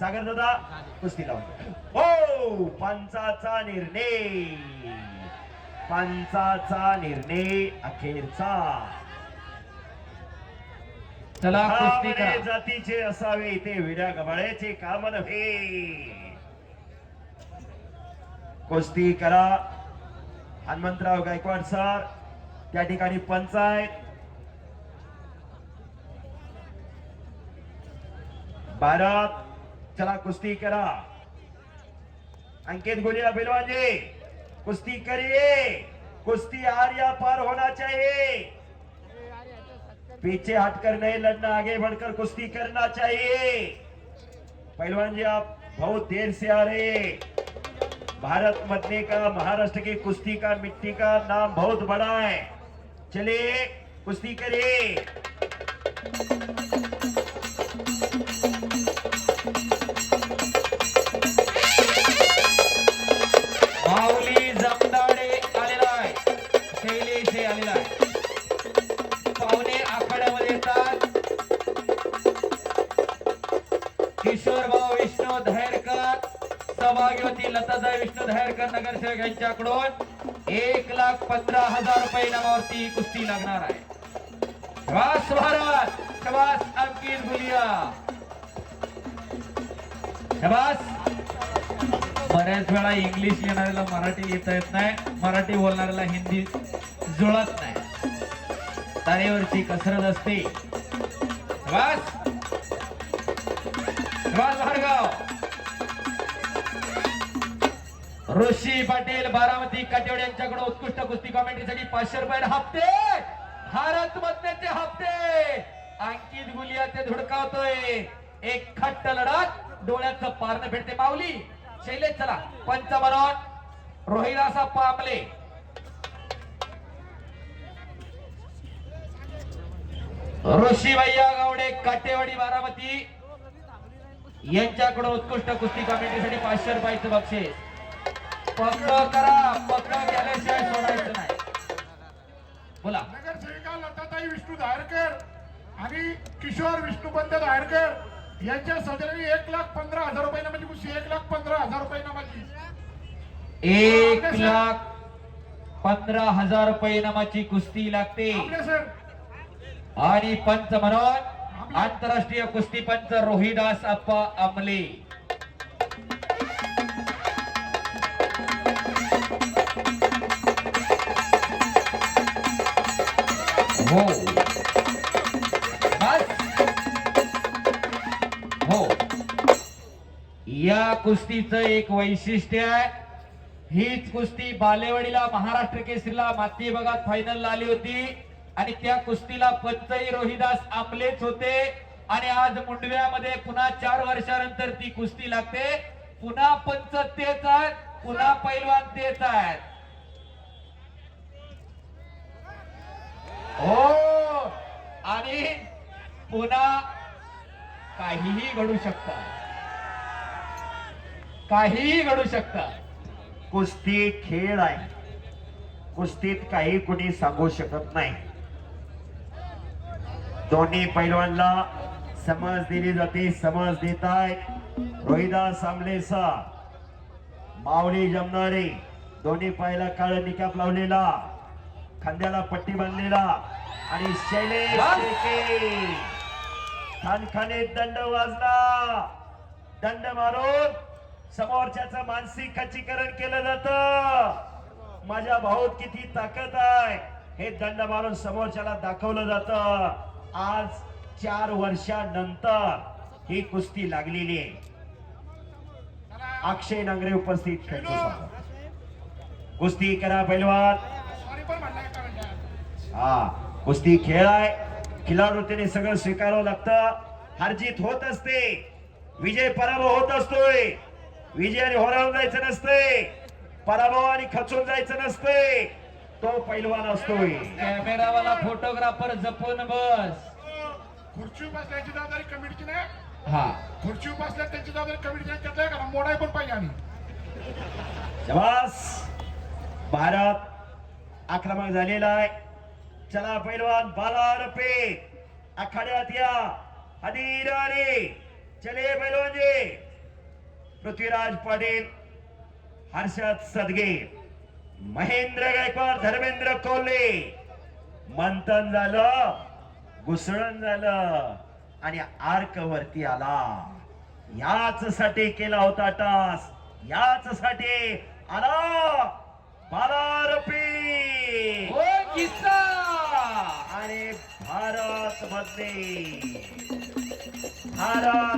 सागर दादा कुस्ती लावून हो पंचाचा निर्णय. पंचाचा निर्णय अखेरचा. चला कुस्ती करा. जातीचे असावे ते विड्या गबाळ्याचे काम नव्हे कुस्ती करा. हनुमंतराव गायकवाड सर त्या ठिकाणी पंचायत भारत चला कुस्ती करा। अंकित गुलिया जी कुस्ती करिए। कुश्ती आर या पार होना चाहिए। पीछे हटकर नहीं लड़ना, आगे बढ़कर कुश्ती करना चाहिए। पहलवान जी, आप बहुत देर से आ रहे। भारत मध्य का, महाराष्ट्र की कुश्ती का, मिट्टी का नाम बहुत बड़ा है। चलिए, कुश्ती करिए। किशोर भाऊ विष्णू धैरकर सौभाग्यवती लताजाई विष्णू धैरकर नगरसेवक यांच्याकडून एक लाख पंधरा हजार रुपये नामावरती कुस्ती लागणार आहे. श्वास भारत शबास अंकित भुलिया. शबास बऱ्याच वेळा इंग्लिश येणाऱ्याला मराठी येता येत नाही मराठी बोलणाऱ्याला हिंदी जुळत नाही. तारेवरची कसरत असते. बस बस ऋषी पाटील बारामती काटेवाड यांच्याकडे उत्कृष्ट कुस्ती कॉमेंट्रीसाठी पाचशे रुपये हप्ते! भारत मधल्याचे हप्ते! अंकित गुलिया ते धुडकावतोय. एक खट्ट लढत डोळ्याचं पारणं भेटते माऊली. शैलेश चला. पंच म्हणून रोहिदासा पामले. ऋषी भैया गावडे काटेवाडी बारामती. यांच्याकडे उत्कृष्ट कुस्ती कमिटीसाठी पाचशे रुपयाचं बक्षीस. पक्क करा पक्क केल्याशिवाय सोडायचं नाही. बोला. नगरसेविका लताताई विष्णू धारकर आणि किशोर विष्णुपंत धारकर यांच्या सदरी एक लाख पंधरा हजार रुपये नामाची कुस्ती एक लाख पंधरा हजार रुपये नामाची एक लाख पंधरा हजार रुपये नामाची कुस्ती लागते. आणि पंच म्हणून आंतरराष्ट्रीय कुस्तीपंच रोहिदास अप्पा अमले. हो. बस. हो. या कुस्तीचं एक वैशिष्ट्य आहे. हीच कुस्ती बालेवाडीला महाराष्ट्र केसरीला माती भागात फायनल आली होती. आणि त्या कुस्तीला पंचही रोहिदास आपलेच होते. आणि आज मुंडव्यामध्ये पुन्हा चार वर्षानंतर ती कुस्ती लागते. पुन्हा पंच तेच आहेत पुन्हा पैलवान तेच आहेत. हो आणि पुन्हा काहीही घडू शकता. काहीही घडू शकता. कुस्ती खेळ आहे. कुस्तीत काही कुणी सांगू शकत नाही. दोन्ही पैलवानला समज दिली जाते समज देत आहेत रोहिदास आमलेसा माऊली जमणारे दोन्ही पायाला काळ निकाप लावलेला खांद्याला पट्टी बांधलेला आणि शैलेश. खानखाने दंड वाजला. दंड मारून समोरच्याच मानसिक खच्चीकरण केलं जात. माझ्या भाऊत किती ताकद आहे हे दंड मारून समोरच्याला दाखवलं जात. आज चार वर्षानंतर ही कुस्ती लागलेली आहे. अक्षय नांगरे उपस्थित. कुस्ती करा पैलवान. हा कुस्ती खेळ आहे. खिलाडूतीने सगळं स्वीकारावं लागतं. हारजीत होत असते. विजय पराभव होत असतोय. विजयाने होरावून जायचं नसते पराभव आणि खचून जायचं नसते तो पैलवान असतोय. कॅमेरावाला फोटोग्राफर जपून बस. खुर्ची बसल्याची जबाबदारी कमिटीची नाही. हा. खुर्ची बसल्या त्यांची जबाबदारी कमिटीची नाही का मोडाय पण पाहिजे आणि शबास. भारत आक्रमक झालेला आहे. चला पैलवान बाला पे. आखाड्यात या. हदीर चले पैलवान जी पृथ्वीराज पाटील हर्षद सदगे. महेंद्र गायकवाड धर्मेंद्र कोल्हे. मंथन झालं घुसळण झालं आणि आर्क वरती आला. याच साठी केला होता टास याच साठी आला बालारपी. हो किस्सा! आणि भारत मध्ये भारत